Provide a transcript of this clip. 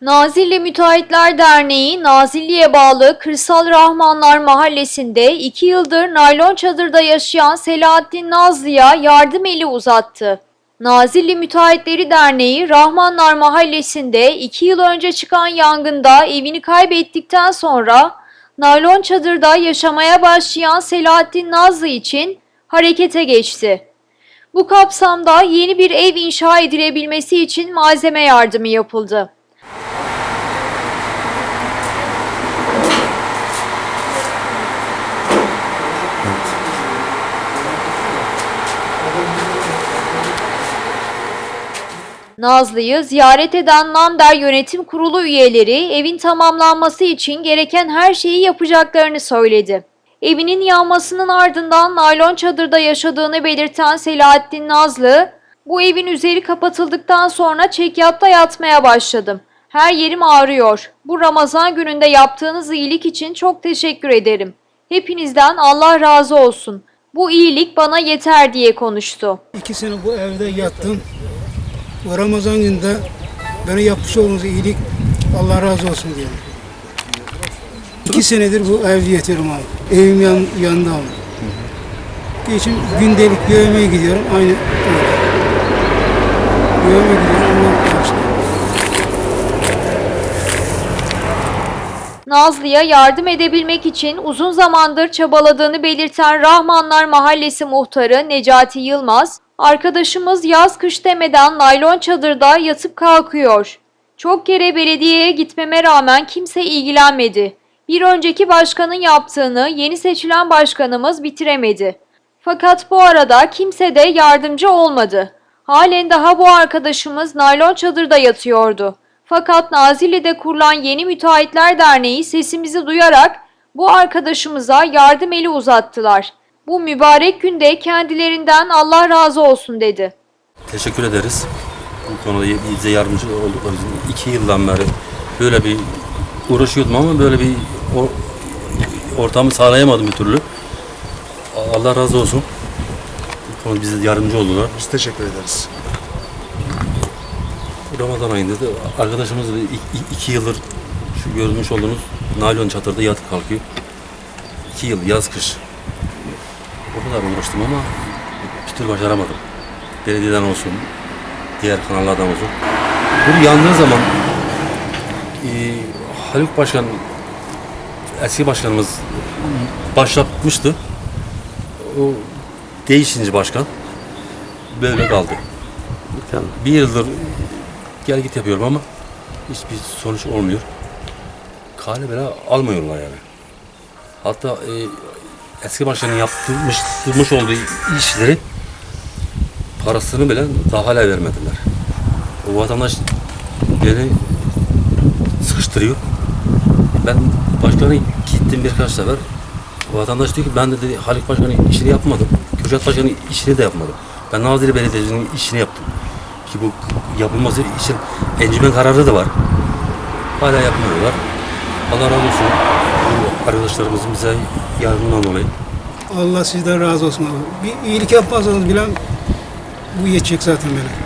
Nazilli Müteahhitler Derneği, Nazilli'ye bağlı Kırsal Rahmanlar Mahallesi'nde 2 yıldır naylon çadırda yaşayan Selahattin Nazlı'ya yardım eli uzattı. Nazilli Müteahhitleri Derneği, Rahmanlar Mahallesi'nde 2 yıl önce çıkan yangında evini kaybettikten sonra naylon çadırda yaşamaya başlayan Selahattin Nazlı için harekete geçti. Bu kapsamda yeni bir ev inşa edilebilmesi için malzeme yardımı yapıldı. Nazlı'yı ziyaret eden Nander Yönetim Kurulu üyeleri evin tamamlanması için gereken her şeyi yapacaklarını söyledi. Evinin yanmasının ardından naylon çadırda yaşadığını belirten Selahattin Nazlı, bu evin üzeri kapatıldıktan sonra çekyatta yatmaya başladım. Her yerim ağrıyor. Bu Ramazan gününde yaptığınız iyilik için çok teşekkür ederim. Hepinizden Allah razı olsun. Bu iyilik bana yeter diye konuştu. İki sene bu evde yattım. Bu Ramazan gününde bana yapmış olduğunuz iyilik Allah razı olsun diyorum. İki senedir bu evde yatıyorum abi. Evim yan, yanında abi. Geçim gündelik yövmeye gidiyorum. Aynı öyle. Yövmeye gidiyorum. Nazlı'ya yardım edebilmek için uzun zamandır çabaladığını belirten Rahmanlar Mahallesi muhtarı Necati Yılmaz, arkadaşımız yaz kış demeden naylon çadırda yatıp kalkıyor. Çok kere belediyeye gitmeme rağmen kimse ilgilenmedi. Bir önceki başkanın yaptığını yeni seçilen başkanımız bitiremedi. Fakat bu arada kimse de yardımcı olmadı. Halen daha bu arkadaşımız naylon çadırda yatıyordu. Fakat Nazilli'de kurulan Yeni Müteahhitler Derneği sesimizi duyarak bu arkadaşımıza yardım eli uzattılar. Bu mübarek günde kendilerinden Allah razı olsun dedi. Teşekkür ederiz. Bu konuda bize yardımcı oldukları için iki yıldan beri böyle bir uğraşıyordum ama böyle bir o- ortamı sağlayamadım bir türlü. Allah razı olsun. Konuda bize yardımcı oldular. Biz teşekkür ederiz. Ramazan ayında da arkadaşımız da iki, iki yıldır şu görmüş olduğunuz naylon çadırda yatıp kalkıyor. İki yıl yaz kış. O kadar uğraştım ama bir türlü başaramadım. Belediyeden olsun, diğer kanallardan olsun. Bu yandığı zaman e, Haluk Başkan, eski başkanımız başlatmıştı. O değişince başkan böyle kaldı. Bir yıldır gel git yapıyorum ama hiçbir sonuç olmuyor. Kale bile almıyorlar yani. Hatta e, eski başkanın yaptırmış, yaptırmış olduğu işleri parasını bile daha hala vermediler. O vatandaş beni sıkıştırıyor. Ben başkanı gittim birkaç sefer. Vatandaş diyor ki ben de dedi, Haluk Başkan'ın işini yapmadım. Kürşat Başkan'ın işini de yapmadım. Ben Nazilli Belediyesi'nin işini yaptım. Ki bu yapılması için encümen kararı da var. Hala yapmıyorlar. Allah razı olsun. Bu arkadaşlarımızın bize yardımından dolayı. Allah sizden razı olsun. Bir iyilik yapmazsanız bile bu yetecek zaten bana.